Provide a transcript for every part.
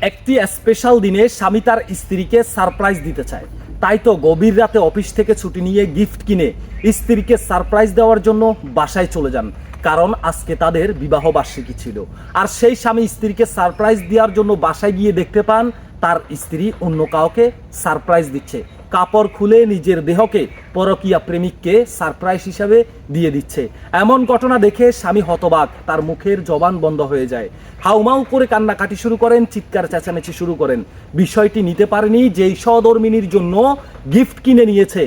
একটি স্পেশাল দিনে স্বামী তার স্ত্রীকে সারপ্রাইজ দিতে চায়। তাই তো গভীর রাতে অফিস থেকে ছুটি নিয়ে গিফট কিনে স্ত্রীকে সারপ্রাইজ দেওয়ার জন্য বাসায় চলে যান। কারণ আজকে তাদের বিবাহ বার্ষিকী ছিল। আর সেই স্বামী স্ত্রীকে সারপ্রাইজ দেওয়ার জন্য বাসায় গিয়ে দেখতে পান, তার স্ত্রী অন্য কাউকে সারপ্রাইজ দিচ্ছে। কাপড় খুলে নিজের দেহকে পরকীয়া প্রেমিককে সারপ্রাইজ হিসাবে দিয়ে দিচ্ছে। এমন ঘটনা দেখে স্বামী হতবাক, তার মুখের জবান বন্ধ হয়ে যায়। হাউমাউ করে কান্নাকাটি শুরু করেন, চিৎকার চেঁচামেচি শুরু করেন। বিষয়টি নিতে পারেনি যেই সহধর্মিনীর জন্য গিফট কিনে নিয়েছে।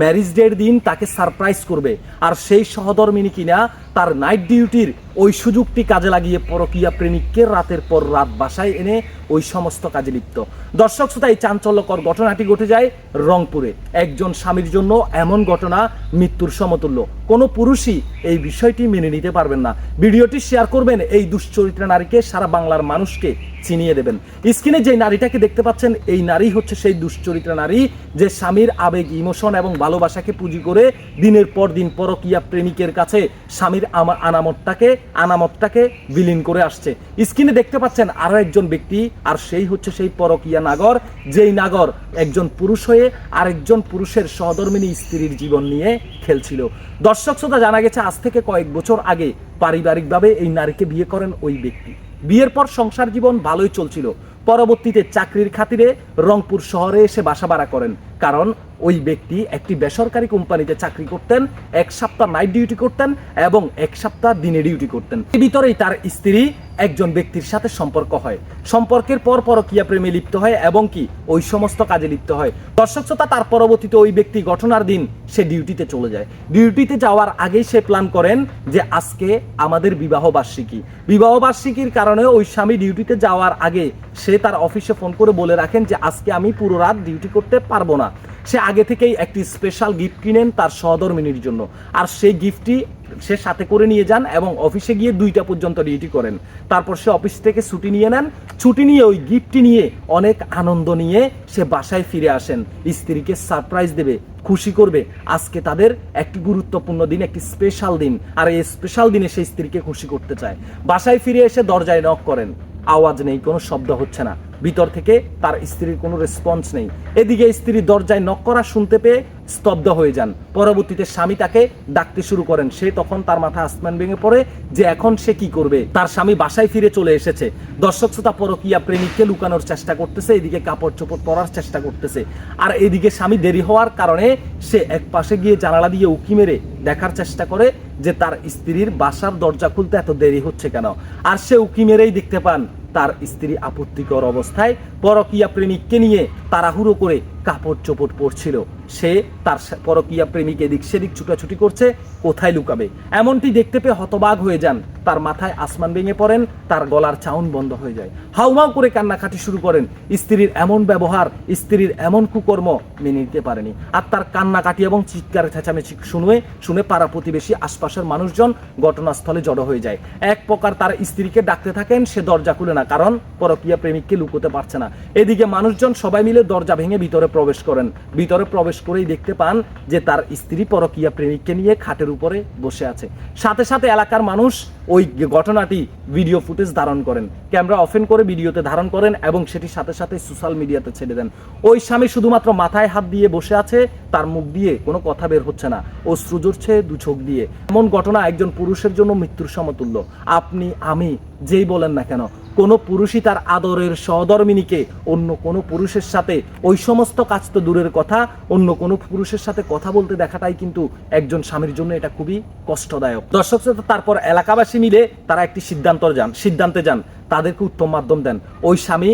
ম্যারিজ ডের দিন তাকে সারপ্রাইজ করবে, আর সেই সহধর্মিনী কিনা তার নাইট ডিউটির ওই সুযোগটি কাজে লাগিয়ে পরকীয়া প্রেমিককে রাতের পর রাত বাসায় এনে ওই সমস্ত কাজে লিপ্ত। দর্শক শ্রোতা, এই চাঞ্চল্যকর ঘটনাটি ঘটে যায় রংপুরে। একজন স্বামীর জন্য এমন ঘটনা মৃত্যুর সমতুল্য। কোনো পুরুষই এই বিষয়টি মেনে নিতে পারবেন না। ভিডিওটি শেয়ার করবেন এই দুশ্চরিত্রা নারীকে সারা বাংলার মানুষকে চিনিয়ে দেবেন। স্ক্রিনে যে নারীটাকে দেখতে পাচ্ছেন, এই নারী হচ্ছে সেই দুশ্চরিত্রা নারী যে স্বামীর আবেগ, ইমোশন এবং ভালোবাসাকে পুঁজি করে দিনের পর দিন পরকীয়া প্রেমিকের কাছে স্বামীর আমা আনামতটাকে আনামতটাকে বিলীন করে আসছে। স্ক্রিনে দেখতে পাচ্ছেন আরও একজন ব্যক্তি, আর সেই হচ্ছে সেই পরকীয়া নাগর, যেই নাগর একজন পুরুষ হয়ে আরেকজন পুরুষের সহধর্মিনী স্ত্রীর জীবন নিয়ে খেলছিল। দর্শক শ্রোতা, জানা গেছে আজ থেকে কয়েক বছর আগে পারিবারিকভাবে এই নারীকে বিয়ে করেন ওই ব্যক্তি। বিয়ের পর সংসার জীবন ভালোই চলছিল। পরবর্তীতে চাকরির খাতিরে রংপুর শহরে এসে বাসা ভাড়া করেন। কারণ ওই ব্যক্তি একটি বেসরকারি কোম্পানিতে চাকরি করতেন, এক সপ্তাহ নাইট ডিউটি করতেন এবং এক সপ্তাহ দিনে ডিউটি করতেন। এর ভিতরেই তার স্ত্রী একজন ব্যক্তির সাথে সম্পর্ক হয়। সম্পর্কের পর পরকীয়া প্রেমে লিপ্ত হয় এবং কি ওই সমস্ত কাজে লিপ্ত হয়। দর্শক শ্রোতা, তার পরবর্তীতে ওই ব্যক্তি ঘটনার দিন সে ডিউটিতে চলে যায়। ডিউটিতে যাওয়ার আগেই সে প্ল্যান করেন যে আজকে আমাদের বিবাহ বার্ষিকী। বিবাহ বার্ষিকীর কারণে ওই স্বামী ডিউটিতে যাওয়ার আগে সে তার অফিসে ফোন করে বলে রাখেন যে, আজকে আমি পুরো রাত ডিউটি করতে পারব না। সে আগে থেকেই একটি স্পেশাল গিফট কিনেন তার সহধর্মিনীর জন্য। আর সেই গিফটটি সে সাথে করে নিয়ে যান এবং অফিসে গিয়ে দুইটা পর্যন্ত ডিউটি করেন। তারপর সে অফিস থেকে ছুটি নিয়ে নেন। ছুটি নিয়ে ওই গিফটটি নিয়ে অনেক আনন্দ নিয়ে সে বাসায় ফিরে আসেন। স্ত্রীকে সারপ্রাইজ দেবে, খুশি করবে। আজকে তাদের একটি গুরুত্বপূর্ণ দিন, একটি স্পেশাল দিন। আর এই স্পেশাল দিনে সেই স্ত্রীকে খুশি করতে চায়। বাসায় ফিরে এসে দরজায় নক করেন। আওয়াজ নেই, কোনো শব্দ হচ্ছে না। ভিতর থেকে তার স্ত্রীর কোনো রেসপন্স নেই। এদিকে স্ত্রী দরজায় নক করা শুনতে পেয়ে স্তব্ধ হয়ে যান। পরবর্তীতে স্বামী তাকে ডাকতে শুরু করেন। সে তখন তার মাথা আসমান ভেঙে পড়ে যে এখন সে কি করবে? তার স্বামী বাসায় ফিরে চলে এসেছে। দর্শক, শ্রোতা, পরকীয়া প্রেমিককে লুকানোর চেষ্টা করতেছে, এদিকে কাপড় চোপড় পরার চেষ্টা করতেছে। আর এদিকে স্বামী দেরি হওয়ার কারণে সে এক পাশে গিয়ে জানালা দিয়ে উকি মেরে দেখার চেষ্টা করে যে তার স্ত্রীর বাসার দরজা খুলতে এত দেরি হচ্ছে কেন। আর সে উকি মেরেই দেখতে পান তার স্ত্রী আপত্তিকর অবস্থায় পরকীয়া প্রেমিককে নিয়ে তাড়াহুড়ো করে কাপড় চোপড় পরছিল। সে তার পরকীয়া প্রেমিক এদিক সেদিক ছুটাছুটি করছে, কোথায় লুকাবে? এমনটি দেখতে পেয়ে হতবাগ হয়ে যান। তার মাথায় আসমান ভেঙে পড়েন, তার গলার চাউন বন্ধ হয়ে যায়। হাউমাউ করে কান্নাকাটি শুরু করেন। স্ত্রীর এমন ব্যবহার, স্ত্রীর এমন কুকর্ম মেনে নিতে পারেনি। আর তার কান্নাকাটি এবং চিৎকার চেঁচামেচি শুনে শুনে পাড়া প্রতিবেশী আশপাশের মানুষজন ঘটনাস্থলে জড়ো হয়ে যায়। এক প্রকার তার স্ত্রীকে ডাকতে থাকেন, সে দরজা খুলে না, কারণ পরকীয়া প্রেমিককে লুকোতে পারছে না। এদিকে মানুষজন সবাই মিলে দরজা ভেঙে ভিতরে প্রবেশ করেন। ভিতরে প্রবেশ করেই দেখতে পান যে তার স্ত্রী পরকীয়া প্রেমিককে নিয়ে খাটের উপরে বসে আছে। সাথে সাথে এলাকার মানুষ ওই ঘটনাটি ভিডিও ফুটেজ ধারণ করেন। ক্যামেরা অফেন করে ভিডিওতে ধারণ করেন এবং সেটি সাথে সাথে সোশ্যাল মিডিয়াতে ছেড়ে দেন। ওই স্বামী শুধুমাত্র মাথায় হাত দিয়ে বসে আছে, তার মুখ দিয়ে কোনো কথা বের হচ্ছে না। ও ঝরছে দু চোখ দিয়ে। এমন ঘটনা একজন পুরুষের জন্য মৃত্যুর সমতুল্য। আপনি, আমি, যেই বলেন না কেন কোনো পুরুষই তার আদরের সহধর্মিনীকে, অন্য কোনো পুরুষের সাথে, ওই সমস্ত কাজ তো দূরের কথা, অন্য কোনো পুরুষের সাথে কথা বলতে দেখাটাই কিন্তু একজন স্বামীর জন্য এটা খুবই কষ্টদায়ক। দর্শক শ্রোতা, তারপর এলাকাবাসী মিলে তারা একটি সিদ্ধান্ত যান, সিদ্ধান্তে যান, তাদেরকে উত্তম মাধ্যম দেন। ওই স্বামী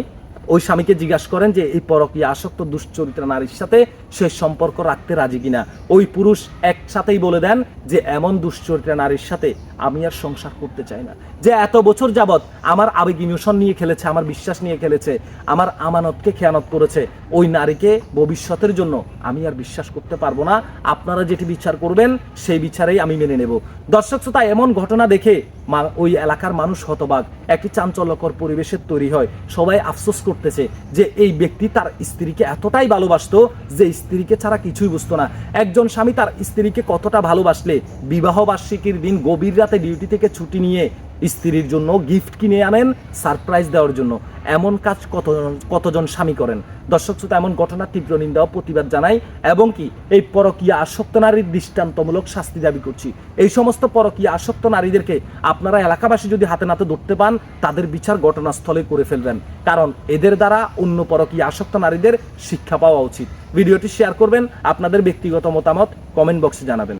ওই স্বামীকে জিজ্ঞাসা করেন যে, এই পরকীয়া আসক্ত, দুশ্চরিত্র নারীর সাথে সে সম্পর্ক রাখতে রাজি কিনা? ওই পুরুষ একসাথেই বলে দেন যে, এমন দুশ্চরিত্র নারীর সাথে আমি আর সংসার করতে চাই না। যে এত বছর যাবৎ আমার আবেগ ইমোশন নিয়ে খেলেছে, আমার বিশ্বাস নিয়ে খেলেছে, আমার আমানতকে খেয়ানত করেছে, ওই নারীকে ভবিষ্যতের জন্য আমি আর বিশ্বাস করতে পারব না। আপনারা যেটি বিচার করবেন, সেই বিচারেই আমি মেনে নেব। দর্শক শ্রোতা, এমন ঘটনা দেখে ওই এলাকার মানুষ হতবাক। একটি চাঞ্চল্যকর পরিবেশের তৈরি হয়। সবাই আফসোস করতেছে যে এই ব্যক্তি তার স্ত্রীকে এতটাই ভালোবাসত যে স্ত্রীকে ছাড়া কিছুই বুঝতো না। একজন স্বামী তার স্ত্রীকে কতটা ভালোবাসলে? বিবাহ বার্ষিকীর দিন গভীর রাতে ডিউটি থেকে ছুটি নিয়ে স্ত্রীর জন্য গিফট কিনে আনেন সারপ্রাইজ দেওয়ার জন্য। এমন কাজ কতজন কতজন স্বামী করেন? দর্শক শ্রোতা, এমন ঘটনা তীব্র নিন্দা ও প্রতিবাদ জানাই এবং কি এই পরকীয়া আসক্ত নারীর দৃষ্টান্তমূলক শাস্তি দাবি করছি। এই সমস্ত পরকীয়া আসক্ত নারীদেরকে আপনারা এলাকাবাসী যদি হাতে নাতে ধরতে পান, তাদের বিচার ঘটনাস্থলে করে ফেলবেন। কারণ এদের দ্বারা অন্য পরকীয়া আসক্ত নারীদের শিক্ষা পাওয়া উচিত। ভিডিওটি শেয়ার করবেন, আপনাদের ব্যক্তিগত মতামত কমেন্ট বক্সে জানাবেন।